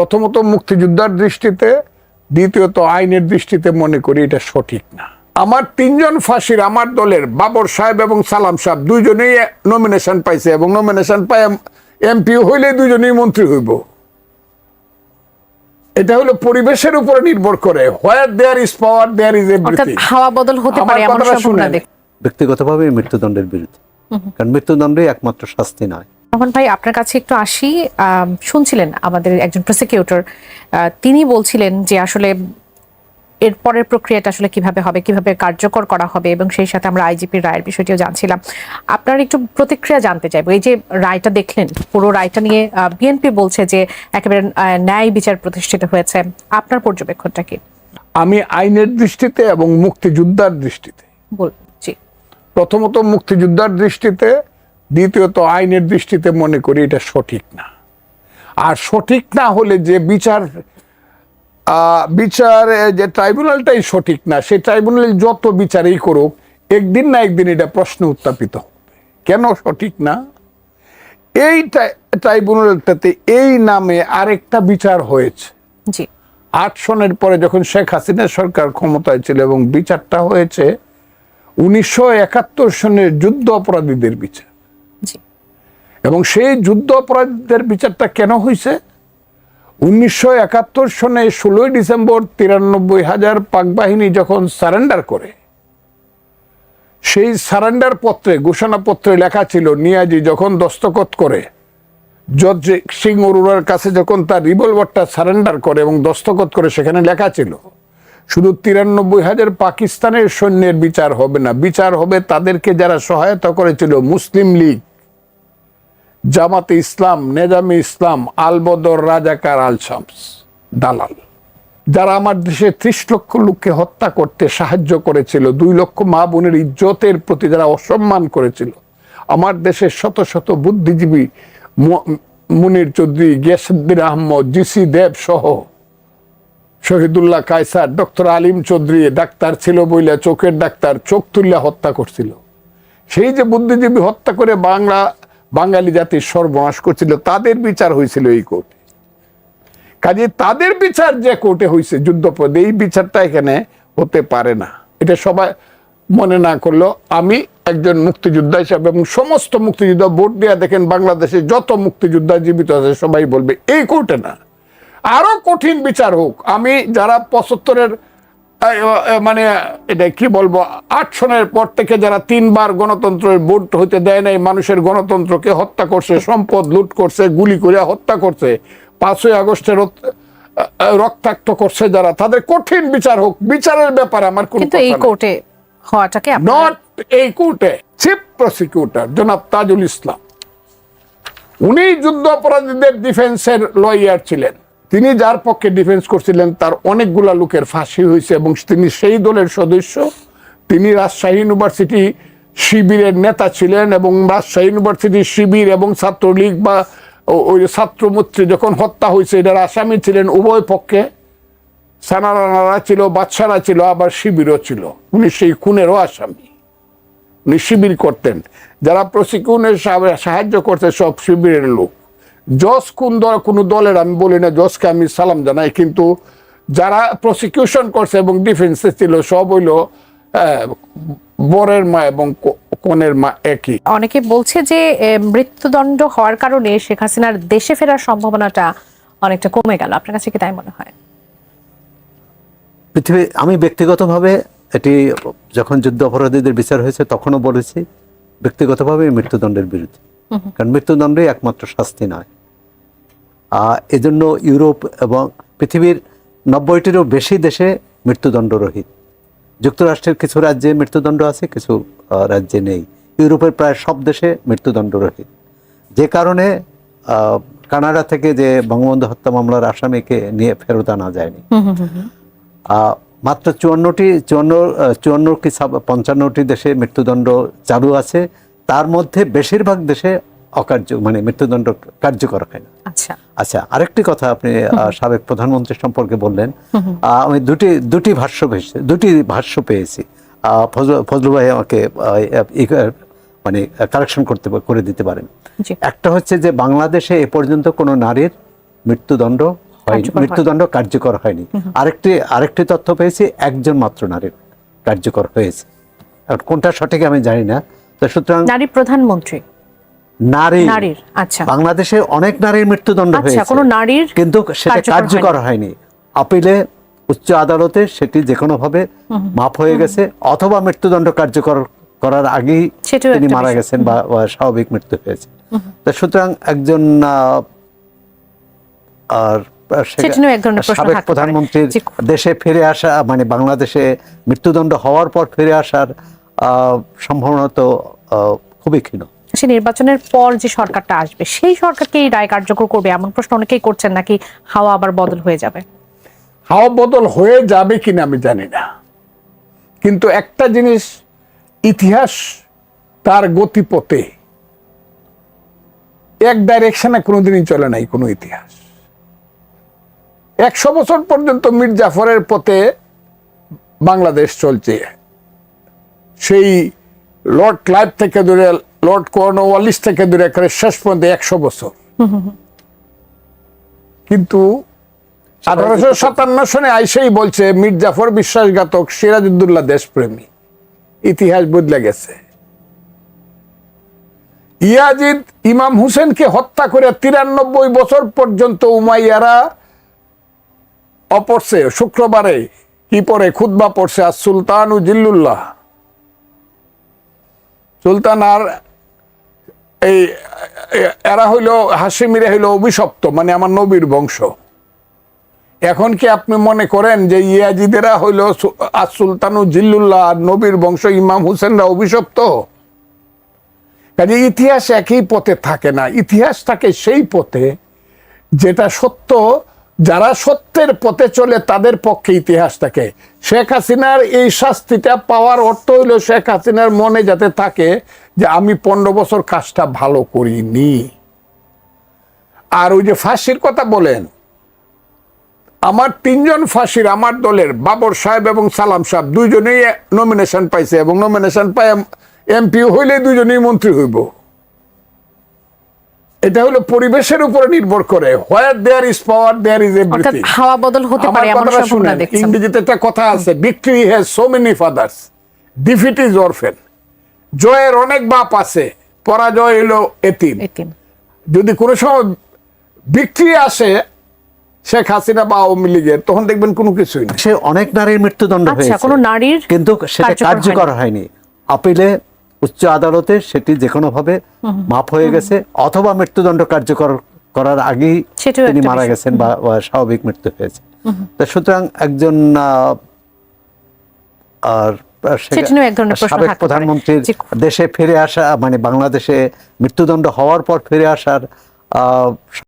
প্রথমত মুক্তিযোদ্ধার দৃষ্টিতে দ্বিতীয়ত আইনের দৃষ্টিতে মনে করি এটা সঠিক না। আমার তিনজন ফাঁসির আমার দলের বাবর সাহেব এবং সালাম সাহেব দুইজনেই নমিনেশন পাইছে এবং নমিনেশন পাই এমপি হইলে দুইজনেই মন্ত্রী হইব। এটা হলো পরিবেশের উপরে নির্ভর করে where there is power there is everything হাওয়া বদল হতে পারে এমন কথাটা সম্ভাবনা ব্যক্তিগতভাবে মৃত্যুদণ্ডের বিরুদ্ধে। কারণ মৃত্যুদণ্ডই একমাত্র শাস্তি নয়। রহমান ভাই আপনার কাছে একটু আসি। শুনছিলেন আমাদের একজন প্রসিকিউটর তিনি বলছিলেন যে আসলে এর পরের প্রক্রিয়াটা আসলে কীভাবে হবে কীভাবে কার্যকর করা হবে এবং সেই সাথে আমরা আইজিপির রায়ের বিষয়টিও জানছিলাম। আপনার একটু প্রতিক্রিয়া জানতে চাইব। এই যে রায়টা দেখলেন পুরো রায়টা নিয়ে বিএনপি বলছে যে একেবারে ন্যায় বিচার প্রতিষ্ঠিত হয়েছে। আপনার পর্যবেক্ষণটা কি? আমি আইনের দৃষ্টিতে এবং মুক্তিযোদ্ধার দৃষ্টিতে বলছি প্রথমত মুক্তিযোদ্ধার দৃষ্টিতে দ্বিতীয়ত আইনের দৃষ্টিতে মনে করি এটা সঠিক না। আর সঠিক না হলে যে বিচার বিচার যে ট্রাইব্যুনালটাই সঠিক না সেই ট্রাইব্যুনাল যত বিচারই করুক একদিন না একদিন এটা প্রশ্ন উত্থাপিত হবে। কেন সঠিক না? এই ট্রাই- ট্রাইব্যুনালটাতে এই নামে আরেকটা বিচার হয়েছে। জি। আট সনের পরে যখন শেখ হাসিনা সরকার ক্ষমতায় ছিল এবং বিচারটা হয়েছে উনিশশো একাত্তর সনের যুদ্ধ অপরাধীদের বিচার। এবং সেই যুদ্ধ অপরাধীদের বিচারটা কেন হয়েছে উনিশশো একাত্তর সনে ষোলোই ডিসেম্বর তিরানব্বই হাজার পাক বাহিনী যখন সারেন্ডার করে, সেই সারেন্ডার পত্রে, ঘোষণাপত্রে লেখা ছিল, নিয়াজি যখন দস্তখত করে জজ সিং অরোরার কাছে যখন তার রিভলভারটা সারেন্ডার করে এবং দস্তখত করে, সেখানে লেখা ছিল, শুধু তিরানব্বই হাজার পাকিস্তানের সৈন্যের বিচার হবে না, বিচার হবে তাদেরকে যারা সহায়তা করেছিল মুসলিম লীগ। জামাতে ইসলাম, নেজামে ইসলাম, আলবদর, রাজাকার আল শামস দালাল। যারা আমার দেশে ত্রিশ লক্ষ লোককে হত্যা করতে সাহায্য করেছিল, দুই লক্ষ মা বোনের ইজ্জতের প্রতি যারা অসম্মান করেছিল, আমার দেশের শত শত বুদ্ধিজীবী মুনির চৌধুরী গিয়াসুদ্দিন আহমদ জিসি দেব সহ শহীদুল্লাহ কায়সার, ডক্টর আলিম চৌধুরী ডাক্তার ছিল বইলা, চোখের ডাক্তার, চোখ তুল্লা হত্যা করছিল। সেই যে বুদ্ধিজীবী হত্যা করে বাংলা বাঙালি জাতির সর্বনাশ করছিল, তাদের বিচার হয়েছিল এই কোর্টে। কাজে তাদের বিচার যে কোর্টে হয়েছে, যুদ্ধপদে, এই বিচারটা এখানে হতে পারে না। এটা সবাই মনে না করলেও আমি একজন মুক্তিযোদ্ধা হিসাবে এবং সমস্ত মুক্তিযোদ্ধা ভোট দেওয়া দেখেন, বাংলাদেশে যত মুক্তিযোদ্ধা জীবিত আছে, সবাই বলবে, এই কোর্টে না। আরও কঠিন বিচার হোক। আমি যারা পঁচাত্তরের মানে এটা কি বলব? আট সনের পর থেকে যারা তিনবার গণতন্ত্রের ভোট হইতে দেয় নাই মানুষের গণতন্ত্রকে হত্যা করছে সম্পদ লুট করছে গুলি করে হত্যা করছে পাঁচই আগস্টের রক্তাক্ত করছে যারা তাদের কঠিন বিচার হোক বিচারের ব্যাপারে আমার কোনো কিন্তু এই কোর্টে হওয়াটাকে নট এই কোর্টে চিফ প্রসিকিউটর জনাব তাজুল ইসলাম। উনি যুদ্ধ অপরাধীদের ডিফেন্সের লয়ার ছিলেন। তিনি যার পক্ষে ডিফেন্স করছিলেন, তার অনেকগুলা লোকের ফাঁসি হয়েছে এবং তিনি সেই দলের সদস্য। তিনি রাজশাহী ইউনিভার্সিটি শিবিরের নেতা ছিলেন এবং রাজশাহী ইউনিভার্সিটি শিবির এবং ছাত্রলীগ বা ওই ছাত্রমূর্তি যখন হত্যা হয়েছে এটার আসামি ছিলেন উভয় পক্ষে। সানারানারা ছিল বাচ্চারা ছিল, আবার শিবিরও ছিল। উনি সেই খুনেরও আসামি। উনি শিবির করতেন। যারা প্রসিকিউনের সাহায্য করতে সব শিবিরের লোক। জজ কোন দল কোনো দলের আমি বলি না জজকে আমি সালাম জানাই কিন্তু যারা প্রসিকিউশন করছে এবং ডিফেন্সে ছিল সব হইল বরের মা এবং কনের মা একই। অনেকে বলছে যে মৃত্যুদণ্ড হওয়ার কারণে শেখ হাসিনার দেশে ফেরার সম্ভাবনাটা অনেকটা কমে গেল। আপনার কাছে কি তাই মনে হয়? পৃথিবী আমি ব্যক্তিগতভাবে এটি যখন যুদ্ধ অপরাধীদের বিচার হয়েছে তখনও বলেছি ব্যক্তিগতভাবে মৃত্যুদণ্ডের বিরুদ্ধে। কারণ মৃত্যুদণ্ডই একমাত্র শাস্তি নয়। আহ, এজন্য ইউরোপ এবং পৃথিবীর নব্বইটিরও বেশি দেশে মৃত্যুদণ্ড রহিত যুক্তরাষ্ট্রের কিছু রাজ্যে মৃত্যুদণ্ড আছে কিছু রাজ্যে নেই। ইউরোপের প্রায় সব দেশে মৃত্যুদণ্ড রহিত যে কারণে কানাডা থেকে যে বঙ্গবন্ধু হত্যা মামলার আসামিকে নিয়ে ফেরত আনা যায়নি। আহ, মাত্র চুয়ান্নটি চুয়ান্ন চুয়ান্ন কি পঞ্চান্নটি দেশে মৃত্যুদণ্ড চালু আছে। তার মধ্যে বেশিরভাগ দেশে অকার্য মানে মৃত্যুদণ্ড কার্যকর হয় না। আচ্ছা। আচ্ছা আরেকটি কথা আপনি সাবেক প্রধানমন্ত্রী সম্পর্কে বললেন। আমি দুটি দুটি ভাষ্য পেয়েছি দুটি ভাষ্য পেয়েছি। ফজলু ভাই আমাকে মানে কারেকশন করতে করে দিতে পারেন। একটা হচ্ছে যে বাংলাদেশে এ পর্যন্ত কোনো নারীর মৃত্যুদণ্ড হয় মৃত্যুদণ্ড কার্যকর হয়নি। আরেকটি আরেকটি তথ্য পেয়েছি একজন মাত্র নারীর কার্যকর হয়েছে। কোনটা সঠিক আমি জানি না। সুতরাং নারী প্রধানমন্ত্রী। নারী। নারীর আচ্ছা। বাংলাদেশে অনেক নারীর মৃত্যুদণ্ড আচ্ছা হয়েছে। কোনো নারীর কিন্তু সেটা কার্যকর হয়নি। আপিলে উচ্চ আদালতে সেটি যে কোনো ভাবে মাফ হয়ে গেছে। অথবা মৃত্যুদণ্ড কার্যকর করার আগেই তিনি মারা গেছেন বা স্বাভাবিক মৃত্যু হয়েছে। তো সুতরাং একজন আর সাবেক প্রধানমন্ত্রীর দেশে ফিরে আসা মানে বাংলাদেশে মৃত্যুদণ্ড হওয়ার পর ফিরে আসার সম্ভাবনা তো আহ, খুবই ক্ষীণ। সে নির্বাচনের পর যে সরকারটা আসবে সেই সরকারকে এই রায় কার্যকর করবে এমন প্রশ্ন অনেকেই করছেন নাকি হাওয়া আবার বদল হয়ে যাবে? হাওয়া বদল হয়ে যাবে কিনা আমি জানি না। কিন্তু একটা জিনিস ইতিহাস তার গতিপথে এক ডাইরেকশনে কোনোদিনই চলে নাই কোনো ইতিহাস। একশো বছর পর্যন্ত মীর জাফরের পথে বাংলাদেশ চলছে। সেই লর্ড ক্লাইভ থেকে ধরে লর্ড কর্নওয়ালিস থেকে ধরে একেবারে শেষ পর্যন্ত একশো বছর। কিন্তু আঠারোশো সাতান্ন সনে আইসেই বলছে মীর জাফর বিশ্বাসঘাতক সিরাজউদ্দৌলা দেশপ্রেমী। ইতিহাস বদলে গেছে। ইয়াজিদ ইমাম হুসেনকে হত্যা করে তিরানব্বই বছর পর্যন্ত উমাইয়ারা অপরছে, শুক্রবারে কি পরে খুতবা পড়ছে আর সুলতান জিল্লুল্লাহ। সুলতান আর এই এরা হইল, হাসিমিরা হইল অভিশপ্ত মানে আমার নবীর বংশ। এখন কি আপনি মনে করেন যে ইয়াজিদেরা হইল আর সুলতানু জিল্লুল্লাহ আর নবীর বংশ, ইমাম হুসেনরা অভিশপ্ত? কাজে ইতিহাস একই পথে থাকে না। ইতিহাস থাকে সেই পথে যেটা সত্য যারা সত্যের পথে চলে তাদের পক্ষে ইতিহাস থাকে। শেখ হাসিনার এই শাস্তিটা পাওয়ার অর্থ হইল শেখ হাসিনার মনে যাতে থাকে যে আমি পনেরো বছর কাজটা ভালো করিনি। আর ওই যে ফাঁসির কথা বলেন, আমার তিনজন ফাঁসির আমার দলের, বাবর সাহেব এবং সালাম সাহেব, দুইজনেই নমিনেশন পাইছে এবং নমিনেশন পাই এমপি হইলে দুজনেই মন্ত্রী হইব। এটা হলো পরিবেশের উপরে নির্ভর করে। Where there is power there is everything হাওয়া বদল হতে পারে এমন কথাটা সম্ভাবনা দেখছেন। ইংরেজিতে একটা কথা আছে victory has so many fathers defeat is orphan জয়ের অনেক বাপ আছে পরাজয় হলো এতিম। যদি কোনো সময় বিক্রি আসে শেখ হাসিনা বা আওয়ামী লীগের তখন দেখবেন কোনো কিছুই না সে অনেক নারীর মৃত্যুদণ্ড আচ্ছা হয়েছে কোনো নারীর কিন্তু সেটা কার্যকর কার্যকর হয়নি। আপিলে উচ্চ আদালতে সেটি যে কোনো ভাবে মাফ হয়ে গেছে অথবা মৃত্যুদণ্ড কার্যকর করার আগেই তিনি মারা গেছেন বা স্বাভাবিক মৃত্যু হয়েছে। তো সুতরাং একজন আর সাবেক প্রধানমন্ত্রীর দেশে ফিরে আসা মানে বাংলাদেশে মৃত্যুদণ্ড হওয়ার পর ফিরে আসার আহ,